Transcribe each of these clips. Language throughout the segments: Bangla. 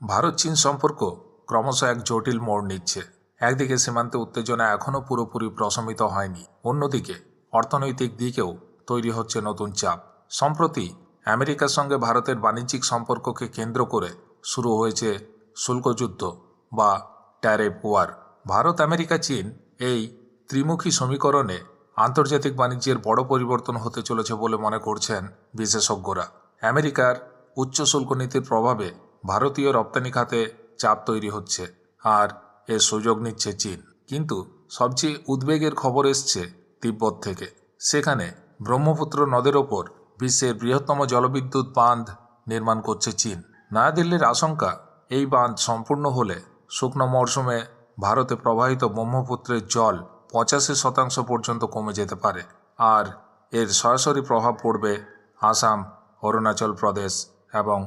ভারত চীন সম্পর্ক ক্রমশ এক জটিল মোড় নিচ্ছে। একদিকে সীমান্তে উত্তেজনা এখনও পুরোপুরি প্রশমিত হয়নি, অন্যদিকে অর্থনৈতিক দিকেও তৈরি হচ্ছে নতুন চাপ। সম্প্রতি আমেরিকার সঙ্গে ভারতের বাণিজ্যিক সম্পর্ককে কেন্দ্র করে শুরু হয়েছে শুল্কযুদ্ধ বা ট্যারেফ ওয়ার। ভারত আমেরিকা চীন এই ত্রিমুখী সমীকরণে আন্তর্জাতিক বাণিজ্যের বড় পরিবর্তন হতে চলেছে বলে মনে করছেন বিশেষজ্ঞরা। আমেরিকার উচ্চ শুল্ক নীতির প্রভাবে ভারতীয় রপ্তানি খাতে চাপ তৈরি হচ্ছে আর এর সুযোগ নিচ্ছে চীন। কিন্তু সবচেয়ে উদ্বেগের খবর এসছে তিব্বত থেকে। সেখানে ব্রহ্মপুত্র নদের ওপর বিশ্বের বৃহত্তম জলবিদ্যুৎ বাঁধ নির্মাণ করছে চীন। নয়াদিল্লির আশঙ্কা, এই বাঁধ সম্পূর্ণ হলে শুকনো মরশুমে ভারতে প্রবাহিত ব্রহ্মপুত্রের জল পঁচাশি শতাংশ পর্যন্ত কমে যেতে পারে আর এর সরাসরি প্রভাব পড়বে আসাম, অরুণাচল প্রদেশ এবং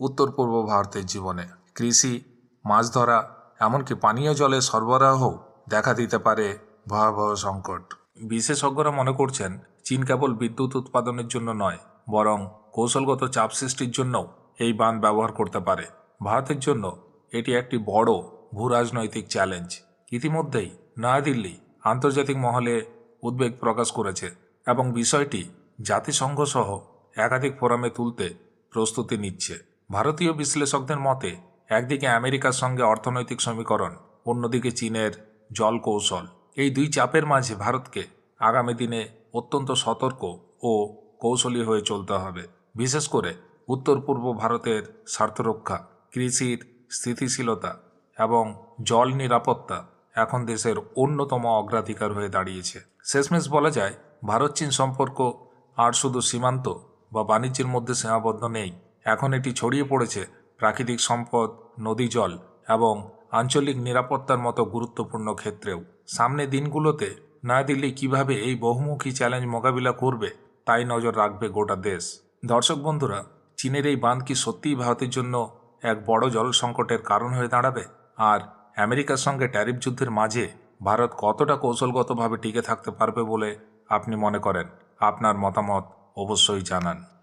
উত্তর পূর্ব ভারতের জীবনে। কৃষি, মাছ ধরা, এমনকি পানীয় জলের সরবরাহ দেখা দিতে পারে ভয়াবহ সংকট। বিশেষজ্ঞরা মনে করছেন, চীন কেবল বিদ্যুৎ উৎপাদনের জন্য নয়, বরং কৌশলগত চাপ সৃষ্টির জন্যও এই বাঁধ ব্যবহার করতে পারে। ভারতের জন্য এটি একটি বড় ভূরাজনৈতিক চ্যালেঞ্জ। ইতিমধ্যেই নয়াদিল্লি আন্তর্জাতিক মহলে উদ্বেগ প্রকাশ করেছে এবং বিষয়টি জাতিসংঘ সহ একাধিক ফোরামে তুলতে প্রস্তুতি নিচ্ছে। ভারতীয় বিশ্লেষকদের মতে, একদিকে আমেরিকার সঙ্গে অর্থনৈতিক সমীকরণ, অন্যদিকে চীনের জল কৌশল। এই দুই চাপের মাঝে ভারতকে আগামী দিনে অত্যন্ত সতর্ক ও কৌশলী হয়ে চলতে হবে। বিশেষ করে উত্তর পূর্ব ভারতের স্বার্থরক্ষা, কৃষির স্থিতিশীলতা এবং জল নিরাপত্তা এখন দেশের অন্যতম অগ্রাধিকার হয়ে দাঁড়িয়েছে। শেষমেশ বলা যায় ভারত চীন সম্পর্ক আর শুধু সীমান্ত বা বাণিজ্যের মধ্যে সীমাবদ্ধ নেই। এখন এটি ছড়িয়ে পড়েছে প্রাকৃতিক সম্পদ, নদী জল এবং আঞ্চলিক নিরাপত্তার মতো গুরুত্বপূর্ণ ক্ষেত্রেও। সামনে দিনগুলোতে নয়াদিল্লি কীভাবে এই বহুমুখী চ্যালেঞ্জ মোকাবিলা করবে, তাই নজর রাখবে গোটা দেশ। দর্শক বন্ধুরা, চীনের এই বাঁধ কি সত্যিই ভারতের জন্য এক বড় জল সংকটের কারণ হয়ে দাঁড়াবে? আর আমেরিকার সঙ্গে ট্যারিফ যুদ্ধের মাঝে ভারত কতটা কৌশলগতভাবে টিকে থাকতে পারবে বলে আপনি মনে করেন? আপনার মতামত অবশ্যই জানান।